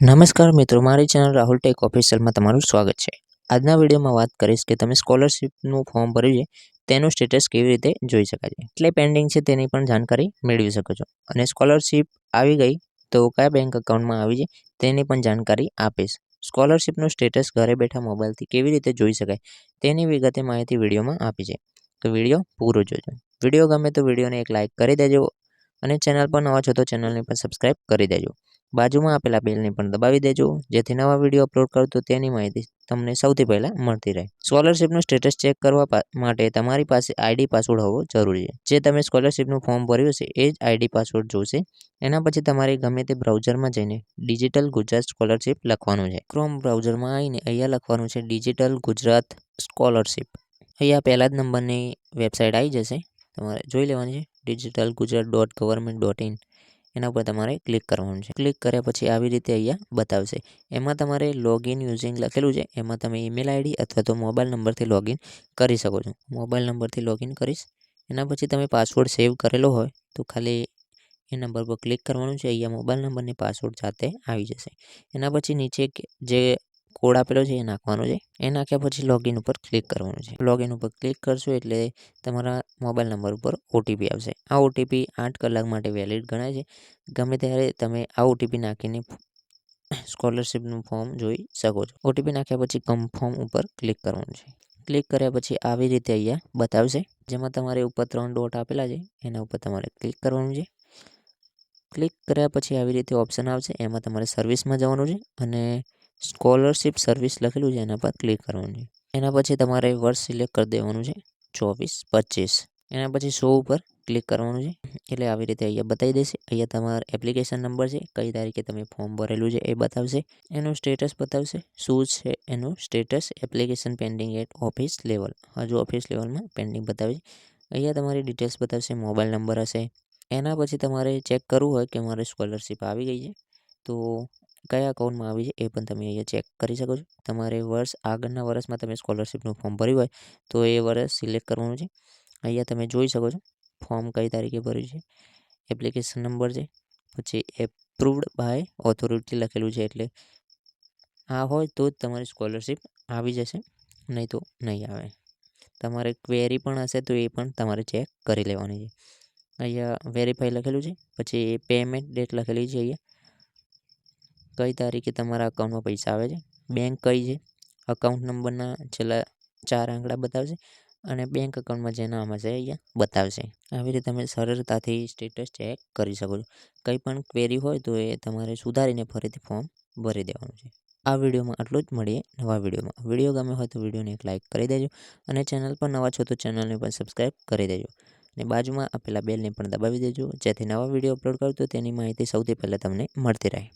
નમસ્કાર મિત્રો, મારી ચેનલ રાહુલ ટેક ઓફિશિયલમાં તમારું સ્વાગત છે. આજના વિડીયોમાં વાત કરીશ કે તમે સ્કોલરશિપનું ફોર્મ ભર્યું છે તેનું સ્ટેટસ કેવી રીતે જોઈ શકાય છે. એટલે પેન્ડિંગ છે તેની પણ જાણકારી મેળવી શકો છો. અને સ્કોલરશિપ આવી ગઈ તો કયા બેંક એકાઉન્ટમાં આવી છે તેની પણ જાણકારી આપીશ. સ્કોલરશિપનું સ્ટેટસ ઘરે બેઠા મોબાઈલથી કેવી રીતે જોઈ શકાય તેની વિગતે માહિતી વિડીયોમાં આપી છે. તો વીડિયો પૂરો જોજો. વીડિયો ગમે તો વિડીયોને એક લાઇક કરી દેજો અને ચેનલ પર નવા છો તો ચેનલને પણ સબસ્ક્રાઈબ કરી દેજો. બાજુમાં આપેલા બેલને પણ દબાવી દેજો. જેથી નવા વીડિયો અપલોડ કરું તેની માહિતી તમને સૌથી પહેલાં મળતી રહે. સ્કોલરશિપનું સ્ટેટસ ચેક કરવા માટે તમારી પાસે આઈડી પાસવર્ડ હોવો જરૂરી છે. જે તમે સ્કોલરશિપનું ફોર્મ ભર્યું છે એ જ આઈડી પાસવર્ડ જોશે. એના પછી તમારે ગમે તે બ્રાઉઝરમાં જઈને ડિજિટલ ગુજરાત સ્કોલરશિપ લખવાનું છે. ક્રોમ બ્રાઉઝરમાં આવીને અહીંયા લખવાનું છે ડિજિટલ ગુજરાત સ્કોલરશિપ. અહીંયા પહેલા જ નંબરની વેબસાઇટ આવી જશે. તમારે જોઈ લેવાની છે digital Gujarat dot government dot in. એના ઉપર તમારે ક્લિક કરવાનું છે. ક્લિક કર્યા પછી આવી રીતે અહીંયા બતાવશે. એમાં તમારે લોગિન યુઝિંગ લખેલું છે. એમાં તમે ઈમેલ આઈડી અથવા તો મોબાઈલ નંબરથી લોગિન કરી શકો છો. મોબાઈલ નંબરથી લોગિન કરીશ. એના પછી તમે પાસવર્ડ સેવ કરેલો હોય તો ખાલી એ નંબર પર ક્લિક કરવાનું છે. અહીંયા મોબાઈલ નંબરની પાસવર્ડ જાતે આવી જશે. એના પછી નીચે જે કોડ આપેલો છે એ નાખવાનો છે. એ નાખ્યા પછી લોગિન ઉપર ક્લિક કરવાનું છે. લોગિન ઉપર ક્લિક કરશો એટલે તમારા મોબાઈલ નંબર ઉપર ઓટીપી આવશે. આ ઓટીપી આઠ કલાક માટે વેલિડ ગણાય છે. ગમે ત્યારે તમે આ ઓટીપી નાખીને સ્કોલરશિપનું ફોર્મ જોઈ શકો છો. ઓટીપી નાખ્યા પછી કન્ફર્મ ઉપર ક્લિક કરવાનું છે. ક્લિક કર્યા પછી આવી રીતે અહીંયા બતાવશે. જેમાં તમારે ઉપર ત્રણ ડોટ આપેલા છે. એના ઉપર તમારે ક્લિક કરવાનું છે. ક્લિક કર્યા પછી આવી રીતે ઓપ્શન આવશે. એમાં તમારે સર્વિસમાં જવાનું છે અને સ્કોલરશિપ સર્વિસ લખેલું છે, એના પર ક્લિક કરવાનું. છે એના પછી તમારે વર્ષ સિલેક્ટ કરી દેવાનું છે, ચોવીસ, પચીસ. એના પછી સો ઉપર ક્લિક કરવાનું છે, એટલે આવી રીતે અહીંયા બતાવી દેશે. અહીંયા તમારો એપ્લિકેશન નંબર છે, કઈ તારીખે તમે ફોર્મ ભરેલું છે એ બતાવશે. એનું સ્ટેટસ બતાવશે, શું છે એનું status, application pending at office level. હજુ ઓફિસ લેવલમાં પેન્ડિંગ બતાવે છે. અહીંયા તમારી ડિટેલ્સ બતાવશે, મોબાઈલ નંબર હશે. એના પછી તમારે ચેક કરવું હોય કે મારે સ્કોલરશિપ આવી ગઈ છે. તો કયા અકાઉન્ટમાં આવી છે એ પણ તમે અહીંયા ચેક કરી શકો છો. તમારે વર્ષ આગળના વર્ષમાં તમે સ્કોલરશિપનું ફોર્મ ભર્યું હોય તો એ વર્ષ સિલેક્ટ કરવાનું છે. અહીંયા તમે જોઈ શકો છો ફોર્મ કઈ તારીખે ભર્યું છે, એપ્લિકેશન નંબર છે, પછી એપ્રુવડ બાય ઓથોરિટી લખેલું છે એટલે આ હોય તો જ તમારી સ્કોલરશિપ આવી જશે, નહીં તો નહીં આવે. તમારે ક્વેરી પણ હશે તો એ પણ તમારે ચેક કરી લેવાની છે. અહીંયા વેરીફાઈ લખેલું છે, પછી પેમેન્ટ ડેટ લખેલી છે અહીંયા. કઈ તારીખે તમારા અકાઉન્ટમાં પૈસા આવે છે? બેંક કઈ છે? અકાઉન્ટ નંબરના છેલ્લા ચાર આંકડા બતાવશે અને બેંક એકાઉન્ટમાં જે નામ હશે અહીંયા બતાવશે. આવી રીતે તમે સરળતાથી સ્ટેટસ ચેક કરી શકો છો. કંઈ પણ ક્વેરી હોય તો એ તમારે સુધારીને ફરીથી ફોર્મ ભરી દેવાનું છે. આ વિડીયોમાં આટલું જ. મળીએ નવા વિડીયોમાં. વીડિયો ગમે હોય તો વિડીયોને એક લાઇક કરી દેજો અને ચેનલ પર નવા છો તો ચેનલને પણ સબસ્ક્રાઈબ કરી દેજો. અને બાજુમાં આપેલા બેલને પણ દબાવી દેજો. જેથી નવા વીડિયો અપલોડ કરું તો તેની માહિતી સૌથી પહેલાં તમને મળતી રહે.